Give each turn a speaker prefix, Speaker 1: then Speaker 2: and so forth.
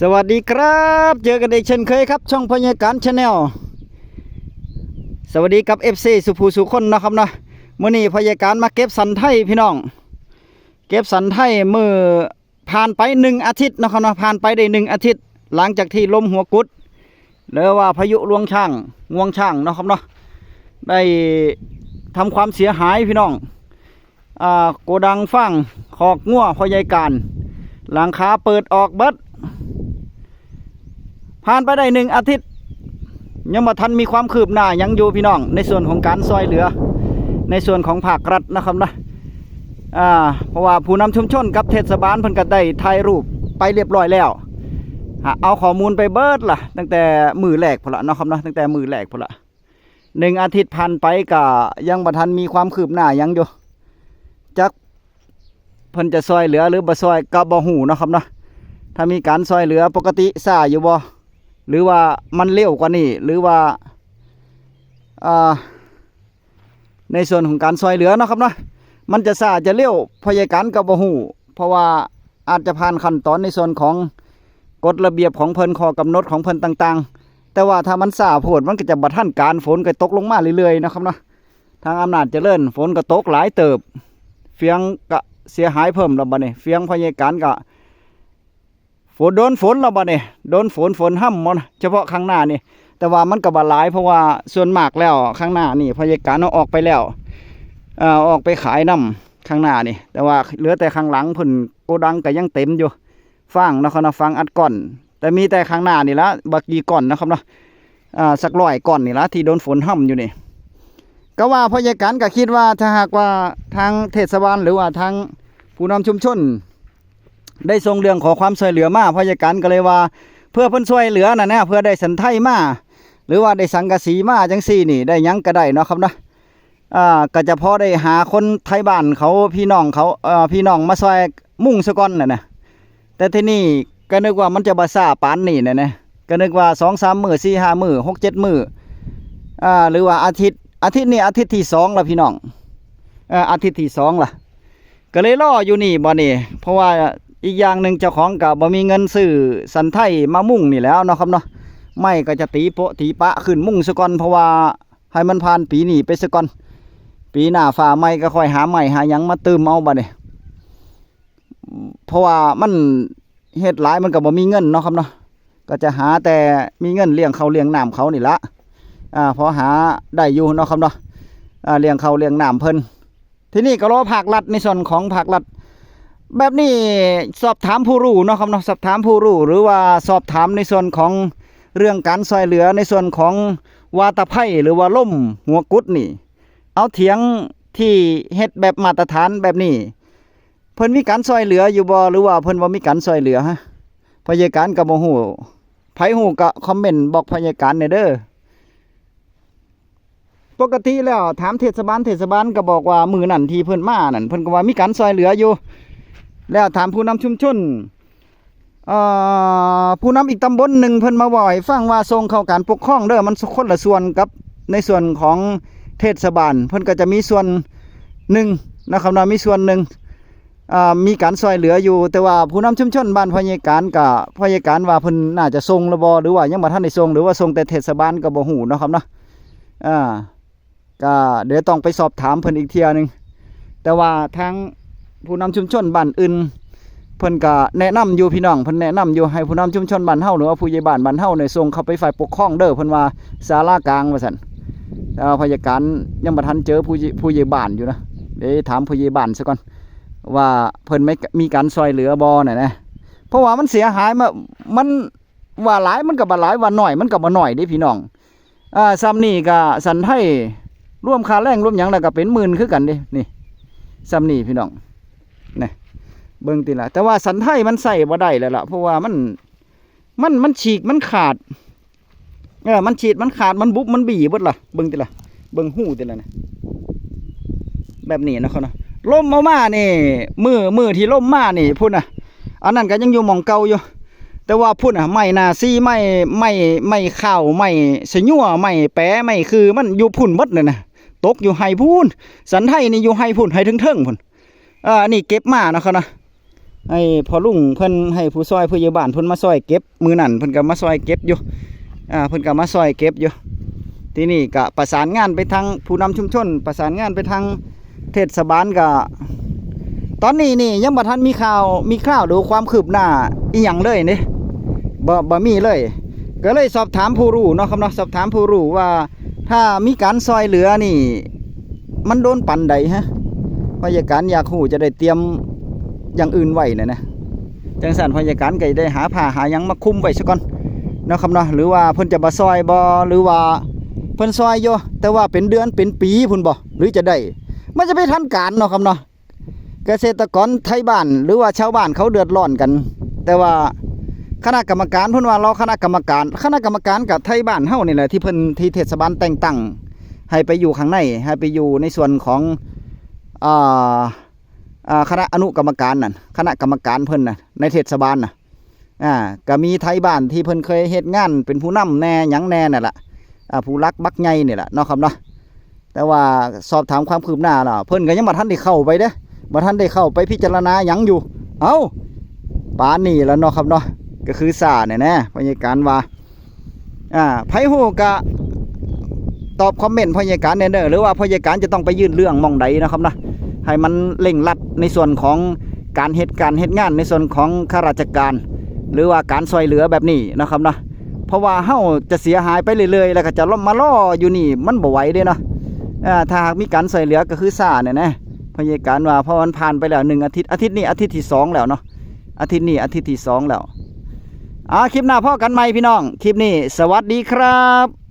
Speaker 1: สวัสดีครับ เจอกันอีกเช่นเคยครับ ช่องพญาการชาแนลสวัสดีกับ FC สุภูสุคนนะครับเนาะมื่อนี้พญาการมาเก็บสันไทยพี่น้อง เก็บสันไทยมือผ่านไปหนึ่งอาทิตย์นะครับเนาะผ่านไปได้หนึ่งอาทิตย์ หลังจากที่ลมหัวกุดหรือว่าพายุลวงช่างงวงช่างนะครับเนาะได้ทำความเสียหายพี่น้องอ่าโกดังฟังขอกงัวพญาการหลังคาเปิดออกเบิด ผ่านไปได้หนึ่งอาทิตย์ ยังมาทันมีความคืบหน้ายังอยู่พี่น้อง ในส่วนของการซอยเหลือ ในส่วนของภาครัฐนะครับนะอ่าเพราะว่าผู้นำชุมชนกับเทศบาลเพิ่นก็ได้ถ่ายรูปไปเรียบร้อยแล้วเอาข้อมูลไปเบิดล่ะ ตั้งแต่มือแรกพนละนะครับนะตั้งแต่มือแรกพนละหนึ่งอาทิตย์ผ่านไปก็ยังบ่ทันมีความคืบหน้ายังอยู่จักเพิ่นจะซอยเหลือหรือบ่ซอยก็บ่ฮู้เนะครับนะถ้ามีการซอยเหลือปกติซาอยู่บ่ หรือว่ามันเร็วกว่านี้หรือว่าอ่าในส่วนของการซอยเหลือนะครับเนาะมันจะซาจะเร็วพยาการกับบ่ฮู้เพราะว่าอาจจะผ่านขั้นตอนในส่วนของกฎระเบียบของเพิ่นข้อกำหนดของเพิ่นต่างๆ แต่ว่าถ้ามันซาโพดมันก็จะบ่ทันการฝนก็ตกลงมาเรื่อยๆนะครับเนาะทางอำนาจเจริญฝนก็ตกหลายเติบ เฟียงก็เสียหายเพิ่มแล้วบัดนี้เฟียงพยาการก็ ฝนโดนฝนแล้วบ่เนี่ยโดนฝนฝนห้ำหมดเฉพาะข้างหน้านี่ แต่ว่ามันก็บ่หลายเพราะว่าส่วนมากแล้วข้างหน้านี่พยาการเอาออกไปแล้วเอ่อออกไปขายน้ำข้างหน้านี่ แต่ว่าเหลือแต่ข้างหลังพิ่นโกดังก็ยังเต็มอยู่ฟางนะครับนะฟางอัดก่อน แต่มีแต่ข้างหน้านี่ละบักกีก่อนนะครับเนาะอ่าสักร้อยก่อนนี่ละที่โดนฝนห้ำอยู่นี่ก็ว่าพยาการก็คิดว่าถ้าหากว่าทางเทศบาลหรือว่าทางผู้นำชุมชน ได้ส่งเรื่องขอความช่วยเหลือมาพยาการก็เลยว่า เพื่อเพิ่นช่วยเหลือน่ะนะเพื่อได้สันไทยมาหรือว่าได้สังกะสีมาจังซี่นี่ ได้ยังก็ได้เนาะครับนะอ่าก็จะพอได้หาคนไทยบ้านเขาพี่น้องเขาเอ่อพี่น้องมาช่วยมุ่งซะก่อนน่ะนะแต่ที่นี่ก็นึกว่ามันจะบ่ซ่าปานนี่น่ะนะก็นึกว่า2-3มื้อ4-5มื้อ6-7มื้ออ่าหรือว่าอาทิตย์อาทิตย์นี้อาทิตย์ที่สองล้วพี่น้องอ่ออาทิตย์ที่สองล่ะ ก็เลยรออยู่นี่บ่นี่เพราะว่า อีกอย่างหนึ่งเจ้าของกับบ่มีเงินซื้อสันไทยมามุ่งนี่แล้วเนาะครับเนาะไม่ก็จะตีโปะตีปะขึ้นมุ่งซะก่อนเพราะว่าให้มันผ่านปีนี้ไปซะก่อนปีหน้าฟ้าใหม่ก็ค่อยหาใหม่หายังมาเติมเอาบัดนี้เพราะว่ามันเฮ็ดหลายมันก็บ่มีเงินเนาะครับเนาะก็จะหาแต่มีเงินเลี้ยงเขาเลี้ยงน้ำเขานี่ละอ่าพอหาได้อยู่เนาะครับเนาะอ่าเลี้ยงเขาเลี้ยงน้ำเพิ่นที่นี้ก็รอภาครัฐในส่วนของภาครัฐ แบบนี้สอบถามผู้รู้เนาะครับเนาะสอบถามผู้รู้หรือว่าสอบถามในส่วนของเรื่องการซอยเหลือในส่วนของวาตภัยหรือว่าล่มหัวกุดนี่ เอาเถียงที่เฮ็ดแบบมาตรฐานแบบนี้ เพิ่นมีการซอยเหลืออยู่บ่หรือว่าเพิ่นบ่มีการซอยเหลือฮะพยาการก็บ่ฮู้ไผฮู้ก็คอมเมนต์บอกพยาการหน่อยเด้อปกติแล้วถามเทศบาลเทศบาลก็บอกว่ามือนั่นที่เพิ่นมานั่นเพิ่นก็ว่ามีการซอยเหลืออยู่ แล้วถามผู้นำชุมชนผู้นำอีกตำบลหนึ่งเพิ่นมาบอกให้ฟังว่าส่งเข้าการปกครองเด้อมันคนละส่วนกับในส่วนของเทศบาล เพิ่นก็จะมีส่วนหนึ่งนะครับนะมีส่วนหนึ่งมีการซอยเหลืออยู่ แต่ว่าผู้นำชุมชนบ้านพญาการกับพญาการว่าเพิ่นน่าจะส่งระบอหรือว่ายังบ่ทันได้ส่งหรือว่าส่งแต่เทศบาลก็บ่ฮู้นะครับเนาะอ่าก็เดี๋ยวต้องไปสอบถามเพิ่นอีกเทียหนึงแต่ว่าทาง ผู้นำชุมชนบ้านอื่นเพิ่นก็แนะนำอยู่พี่น้องเพิ่นแนะนำอยู่ให้ผู้นำชุมชนบ้านเฮาหรือว่าผู้ใหญ่บ้านบ้านเฮาเนี่ยส่งเข้าไปฝ่ายปกครองเด้อเพิ่นว่าศาลากลางว่าซั่นแต่ว่าพยาการยังบ่ทันเจอผู้ผู้ใหญ่บ้านอยู่นะเดี๋ยวถามผู้ใหญ่บ้านซะก่อนว่าเพิ่นไม่มีการซอยเหลือบ่น่ะนะเพราะว่ามันเสียหายมามันว่าหลายมันก็บ่หลายว่าน้อยมันก็บ่น้อยเด้พี่น้องอ่าซ้ำนี่ก็สันไทยร่วมค่าแรงร่วมหยังแล้วก็เป็นหมื่นคือกันเดินี่ซ้ำนี่พี่น้อง นี่เบิ่งติละแต่ว่าสันไทยมันใส่บ่ได้แล้วล่ะเพราะว่ามันมันมันฉีกมันขาดเออมันฉีดมันขาดมันบุบมันบีบดล่ะเบิ่งติละเบิ่งหูติละนะแบบนี้นะเขานะล่มเอามานี่มือมือที่ล่มมานี่พุ่นน่ะอันนั้นก็ยังอยู่มองเก่าอยู่ แต่ว่าพุ่นอะไม่นาซีไม่ไม่ไม่ข้าวไม่สะยั่วไม่แปะไม่คือมันอยู่พุ่นมดเลยนะตกอยู่ไห้พุ่นสันไทยนี่อยู่ไห้พุ่นไห้ถึงเทิงพุ่น อ่านี่เก็บมาเนาะครับนะให้พอลุงเพิ่นให้ผู้ซอยผู้ใหญ่บ้านเพิ่นมาซอยเก็บมือนั่นเพิ่นก็มาซอยเก็บอยู่อ่าเพิ่นก็มาซอยเก็บอยู่ ที่นี้ก็ประสานงานไปทางผู้นำชุมชน ประสานงานไปทางเทศบาลก็ตอนนี้นี่ยังบ่ทันมีข่าวมีข่าวดูความคืบหน้าอีหยังเลยนี่บ่บ่มีเลย ก็เลยสอบถามผู้รู้เนาะครับเนาะสอบถามผู้รู้ว่า ถ้ามีการซอยเหลือนี่ มันโดนปันใดฮะ พยาการอยากหูจะได้เตรียมอย่างอื่นไว้นะนะจังสันพยาการก็ได้หาผ้าหายังมาคุมไว้ซะก่อนเนาะครับเนาะหรือว่าเพิ่นจะมาซอยบ่หรือว่าเพิ่นซอยอยู่แต่ว่าเป็นเดือนเป็นปีพุ่นบ่หรือจะได้ มันจะไปทันการเนาะครับเนาะเกษตรกรไทยบ้าน หรือว่าชาวบ้านเขาเดือดร้อนกัน แต่ว่าคณะกรรมการเพิ่นว่าเราคณะกรรมการ คณะกรรมการกับไทยบ้านเฮานี่แหละที่เพิ่นที่เทศบาลแต่งตั้งให้ไปอยู่ข้างในให้ไปอยู่ในส่วนของ คณะอนุกรรมการนั่นคณะกรรมการเพิ่นน่ะในเทศบาลน่ะอ่าก็มีไทยบ้านที่เพิ่นเคยเฮ็ดงาน เป็นผู้นำแน่หยังแน่นั่นแหละอ่าผู้รักบักใหญ่นี่แหละเนาะครับเนาะแต่ว่าสอบถามความคืบหน้าล่ะเพิ่นก็ยังบ่ทันได้เข้าไปเด้บ่ทันได้เข้าไปพิจารณาหยังอยู่ เอ้าป่านนี้แล้วเนาะครับเนาะก็คือซ่าแน่พยาการว่าอ่าไผฮู้ก็ตอบคอมเมนต์พยาการแน่เด้อหรือว่าพยาการจะต้องไปยื่นเรื่องมองใดนะครับนะ ให้มันเร่งรัดในส่วนของการเหตุการณ์เหตุงานในส่วนของข้าราชการ หรือว่าการซอยเหลือแบบนี้นะครับเนาะเพราะว่าเฮาจะเสียหายไปเรื่อยๆ แล้วก็จะล่มมาล่ออยู่นี่มันบ่ไหวเด้เนาะถ้าหากมีการซอยเหลือก็คือซ่าเนี่ยนะพยาการว่าพราะมันผ่านไปแล้วหนึ่งอาทิตย์อาทิตย์นี้อาทิตย์ที่สองแล้วเนาะอาทิตย์นี้อาทิตย์ที่สองแล้วอ่าคลิปหน้าพ่อกันใหม่พี่น้อง คลิปนี้ สวัสดีครับ